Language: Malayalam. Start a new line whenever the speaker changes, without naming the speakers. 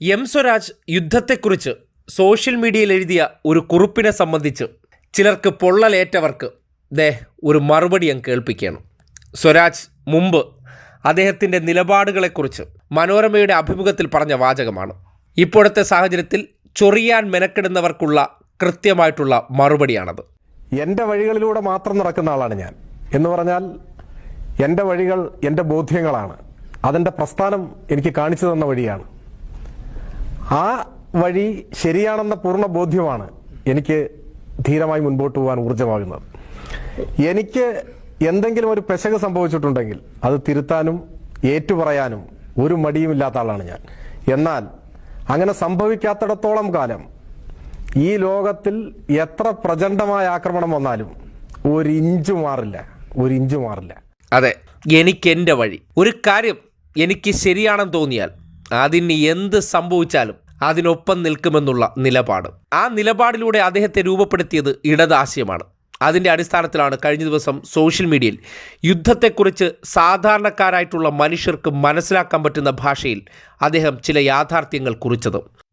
എം സ്വരാജ് യുദ്ധത്തെക്കുറിച്ച് സോഷ്യൽ മീഡിയയിൽ എഴുതിയ ഒരു കുറിപ്പിനെ സംബന്ധിച്ച് ചിലർക്ക് പൊള്ളലേറ്റവർക്ക് ദേ ഒരു മറുപടി ഞാൻ കേൾപ്പിക്കുകയാണ്. സ്വരാജ് മുമ്പ് അദ്ദേഹത്തിന്റെ നിലപാടുകളെക്കുറിച്ച് മനോരമയുടെ അഭിമുഖത്തിൽ പറഞ്ഞ വാചകമാണ്. ഇപ്പോഴത്തെ സാഹചര്യത്തിൽ ചൊറിയാൻ മെനക്കെടുന്നവർക്കുള്ള കൃത്യമായിട്ടുള്ള മറുപടിയാണത്.
എന്റെ വഴികളിലൂടെ മാത്രം നടക്കുന്ന ആളാണ് ഞാൻ. എന്ന് പറഞ്ഞാൽ എന്റെ വഴികൾ എന്റെ ബോധ്യങ്ങളാണ്. അതിന്റെ പ്രസ്ഥാനം എനിക്ക് കാണിച്ചു തന്ന വഴിയാണ്. ആ വഴി ശരിയാണെന്ന പൂർണ ബോധ്യമാണ് എനിക്ക് ധീരമായി മുൻപോട്ട് പോകാൻ ഊർജമാകുന്നത്. എനിക്ക് എന്തെങ്കിലും ഒരു പെശക് സംഭവിച്ചിട്ടുണ്ടെങ്കിൽ അത് തിരുത്താനും ഏറ്റുപറയാനും ഒരു മടിയുമില്ലാത്ത ആളാണ് ഞാൻ. എന്നാൽ അങ്ങനെ സംഭവിക്കാത്തിടത്തോളം കാലം ഈ ലോകത്തിൽ എത്ര പ്രചണ്ഡമായ ആക്രമണം വന്നാലും ഒരു ഇഞ്ച് മാറില്ല ഒരു ഇഞ്ച് മാറില്ല.
അതെ എനിക്ക് എന്റെ വഴി. ഒരു കാര്യം എനിക്ക് ശരിയാണെന്ന് തോന്നിയാൽ അതിന് എന്ത് സംഭവിച്ചാലും അതിനൊപ്പം നിൽക്കുമെന്നുള്ള നിലപാട്. ആ നിലപാടിലൂടെ അദ്ദേഹത്തെ രൂപപ്പെടുത്തിയത് ഇടതാശയമാണ് അതിന്റെ അടിസ്ഥാനത്തിലാണ് കഴിഞ്ഞ ദിവസം സോഷ്യൽ മീഡിയയിൽ യുദ്ധത്തെക്കുറിച്ച് സാധാരണക്കാരായിട്ടുള്ള മനുഷ്യർക്ക് മനസ്സിലാക്കാൻ പറ്റുന്ന ഭാഷയിൽ അദ്ദേഹം ചില യാഥാർത്ഥ്യങ്ങൾ കുറിച്ചത്.